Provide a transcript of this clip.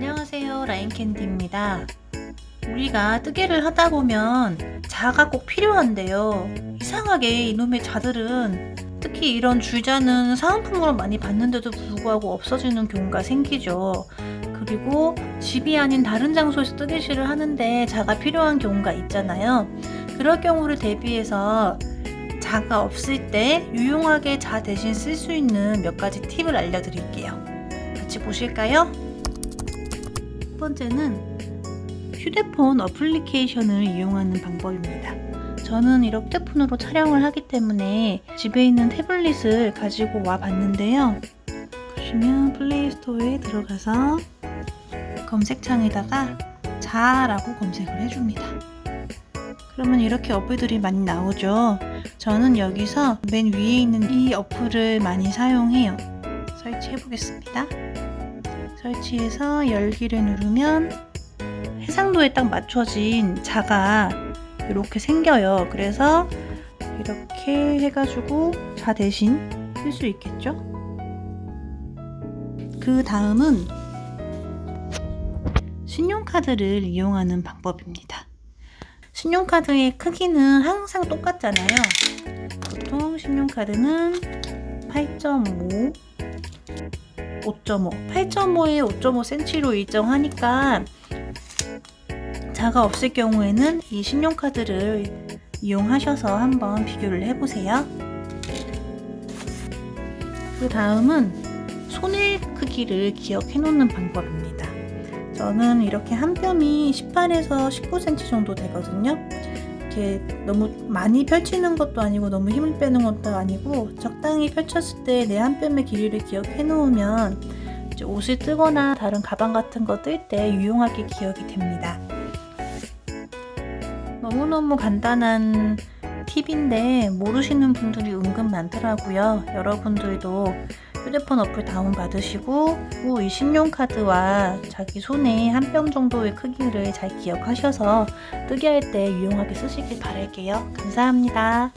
안녕하세요. 라인캔디입니다. 우리가 뜨개를 하다 보면 자가 꼭 필요한데요. 이상하게 이놈의 자들은 특히 이런 줄자는 사은품으로 많이 봤는데도 불구하고 없어지는 경우가 생기죠. 그리고 집이 아닌 다른 장소에서 뜨개질을 하는데 자가 필요한 경우가 있잖아요. 그럴 경우를 대비해서 자가 없을 때 유용하게 자 대신 쓸 수 있는 몇 가지 팁을 알려드릴게요. 같이 보실까요? 첫 번째는 휴대폰 어플리케이션을 이용하는 방법입니다. 저는 이렇게 휴대폰으로 촬영을 하기 때문에 집에 있는 태블릿을 가지고 와 봤는데요. 보시면 플레이스토어에 들어가서 검색창에다가 자라고 검색을 해줍니다. 그러면 이렇게 어플들이 많이 나오죠. 저는 여기서 맨 위에 있는 이 어플을 많이 사용해요. 설치해 보겠습니다. 설치해서 열기를 누르면 해상도에 딱 맞춰진 자가 이렇게 생겨요. 그래서 이렇게 해가지고 자 대신 쓸 수 있겠죠? 그 다음은 신용카드를 이용하는 방법입니다. 신용카드의 크기는 항상 똑같잖아요. 보통 신용카드는 8.5 5.5, 8.5에 5.5cm로 일정하니까 자가 없을 경우에는 이 신용카드를 이용하셔서 한번 비교를 해보세요. 그 다음은 손의 크기를 기억해 놓는 방법입니다. 저는 이렇게 한 뼘이 18에서 19cm 정도 되거든요. 이렇게 너무 많이 펼치는 것도 아니고 너무 힘을 빼는 것도 아니고 적당히 펼쳤을 때 내 한 뼘의 길이를 기억해 놓으면 옷을 뜨거나 다른 가방 같은 거 뜰 때 유용하게 기억이 됩니다. 너무너무 간단한 팁인데 모르시는 분들이 은근 많더라고요. 여러분들도 휴대폰 어플 다운 받으시고 그리고 이 신용카드와 자기 손에 한 뼘 정도의 크기를 잘 기억하셔서 뜨게 할때 유용하게 쓰시길 바랄게요. 감사합니다.